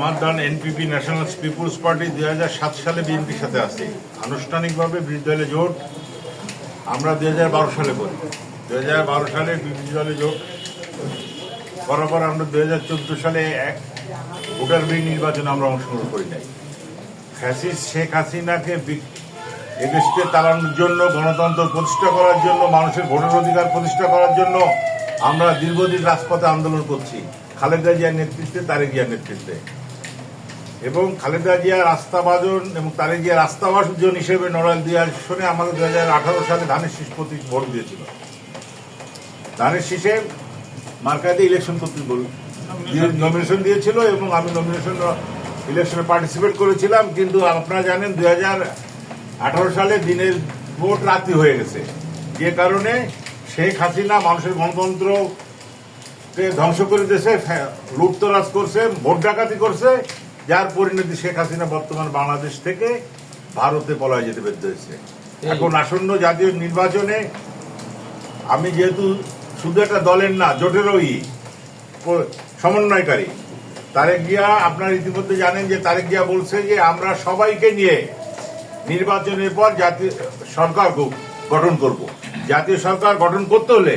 আমার দল NPP national people's party দু সাত সালে বিএনপির সাথে আছে। আনুষ্ঠানিকভাবে বিরোধী দলে জোট আমরা দু হাজার বারো সালে করি। দু হাজার বারো সালে বিরোধী দলে জোট। পর আমরা দু হাজার চোদ্দ সালে এক ভোটার বিল নির্বাচনে আমরা অংশগ্রহণ করি নাই। ফ্যাসিস শেখ হাসিনাকে এদেশকে তাড়ানোর জন্য, গণতন্ত্র প্রতিষ্ঠা করার জন্য, মানুষের ভোটের অধিকার প্রতিষ্ঠা করার জন্য আমরা দীর্ঘদিন রাজপথে আন্দোলন করছি। খালেদা জিয়ার নেতৃত্বে, তারেক জিয়ার নেতৃত্বে। এবং খালেদা জিয়ার আস্থাভাজন এবং তারেক জিয়ার আস্থাভাজন হিসেবে নড়াইল দুই আসনে আমাদের দু হাজার আঠারো সালে ধানের শীষ প্রতীক ভোট দিয়েছিল। ধানের শীষে মার্কাতে ইলেকশন করতে বল নমিনেশন দিয়েছিল এবং আমি নমিনেশন ইলেকশনে পার্টিসিপেট করেছিলাম, কিন্তু আপনারা জানেন দুই হাজার আঠারো সালে দিনের ভোট রাতি হয়ে গেছে। যে কারণে শেখ হাসিনা মানুষের গণতন্ত্রকে ধ্বংস করে দিয়েছে লুটতরাজ করছে, ভোট ডাকাতি করছে যার পরিণতি শেখ হাসিনা বর্তমান বাংলাদেশ থেকে ভারতে পলায় যেতে বাধ্য হয়েছে। এখন আসন্ন জাতীয় নির্বাচনে আমি যেহেতু শুধু একটা দলের না জোটেরই সমন্বয়কারী তারেক জিয়া আপনার ইতিমধ্যে জানেন যে তারেক জিয়া বলছে যে আমরা সবাইকে নিয়ে নির্বাচনের পর জাতীয় সরকার গঠন করব। জাতীয় সরকার গঠন করতে হলে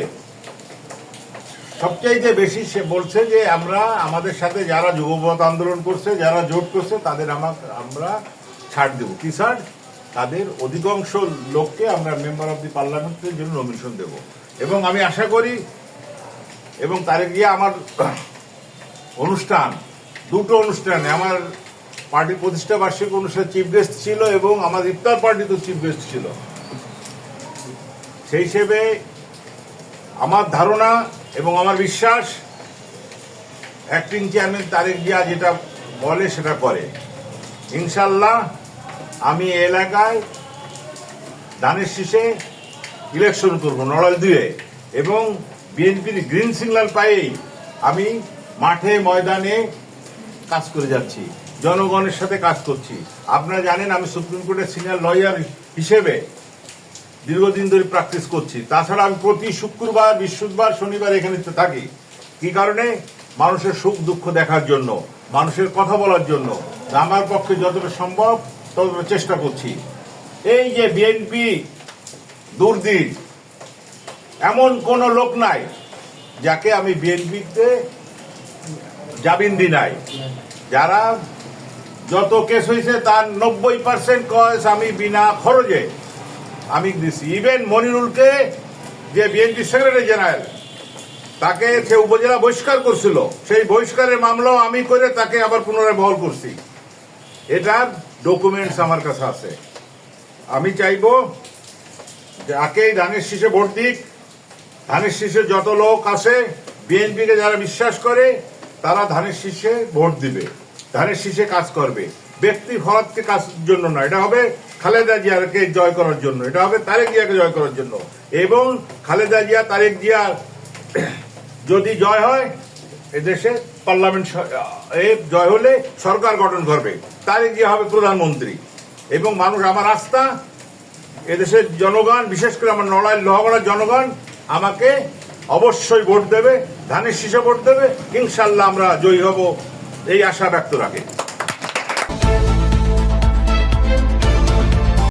সবচাইতে বেশি সে বলছে যে আমরা আমাদের সাথে যারা যুগপথ আন্দোলন করছে, যারা জোট করছে, তাদের আমার আমরা ছাড় দেব। কি ছাড়? তাদের অধিকাংশ লোককে আমরা মেম্বার অব দি পার্লামেন্টের জন্য নমিনেশন দেব। এবং আমি আশা করি, এবং তারে গিয়ে আমার অনুষ্ঠান, দুটো অনুষ্ঠানে, আমার পার্টি প্রতিষ্ঠা বার্ষিক অনুষ্ঠানে চিফ গেস্ট ছিল এবং আমার ইফতার পার্টি তো চিফ গেস্ট ছিল। সেই হিসেবে আমার ধারণা এবং আমার বিশ্বাস অ্যাক্টিং চেয়ারম্যান তারেক জিয়া যেটা বলে সেটা করে। ইনশাল্লাহ আমি এলাকায় ধানের শীষে ইলেকশন করব নড়াল দুয়ে এবং বিএনপির গ্রিন সিগন্যাল পাইয়েই আমি মাঠে ময়দানে কাজ করে যাচ্ছি, জনগণের সাথে কাজ করছি। আপনারা জানেন আমি সুপ্রিম কোর্টের সিনিয়র লয়ার হিসেবে দীর্ঘদিন ধরে প্র্যাকটিস করছি। তাছাড়া আমি প্রতি শুক্রবার, বৃহস্পতিবার, শনিবার এখানে থাকি। কি কারণে? মানুষের সুখ দুঃখ দেখার জন্য, মানুষের কথা বলার জন্য। আমার পক্ষে যতটা সম্ভব ততটা চেষ্টা করছি। এই যে বিএনপি দুর্দিন, এমন কোন লোক নাই যাকে আমি বিএনপিতে জামিন দি নাই। যারা যত কেস হয়েছে তার নব্বই পার্সেন্ট কয়েস আমি বিনা খরচে আমি দিছি ইভেন মনিরুলকে যে বিএনপি সেক্রেটারি জেনারেল, তাকে সে উপজেলা বহিষ্কার করছিল, সেই বহিষ্কারের মামলাও আমি করে তাকে আবার পুনরায় বহল করছি। এটার ডকুমেন্টস আমার কাছে আছে। আমি চাইব যাকেই ধানের শীষে ভোট দিক, ধানের শীষে যত লোক আছে বিএনপিকে যারা বিশ্বাস করে, তারা ধানের শীষে ভোট দিবে, ধানের শীষে কাজ করবে। ব্যক্তি ফরাতকে কাজ জন্য না এটা হবে খালেদা জিয়াকে জয় করার জন্য। এটা হবে তারেক জিয়াকে জয় করার জন্য। এবং খালেদা জিয়া, তারেক জিয়া যদি জয় হয়, এদেশে পার্লামেন্ট জয় হলে সরকার গঠন করবে। তারেক জিয়া হবে প্রধানমন্ত্রী। এবং মানুষ, আমার আস্থা এদেশের জনগণ, বিশেষ করে আমার নড়াইল লোহাগড়ার জনগণ, আমাকে অবশ্যই ভোট দেবে, ধানের শীষে ভোট দেবে। ইনশাল্লাহ আমরা জয়ী হব। এই আশা ব্যক্ত রাখে।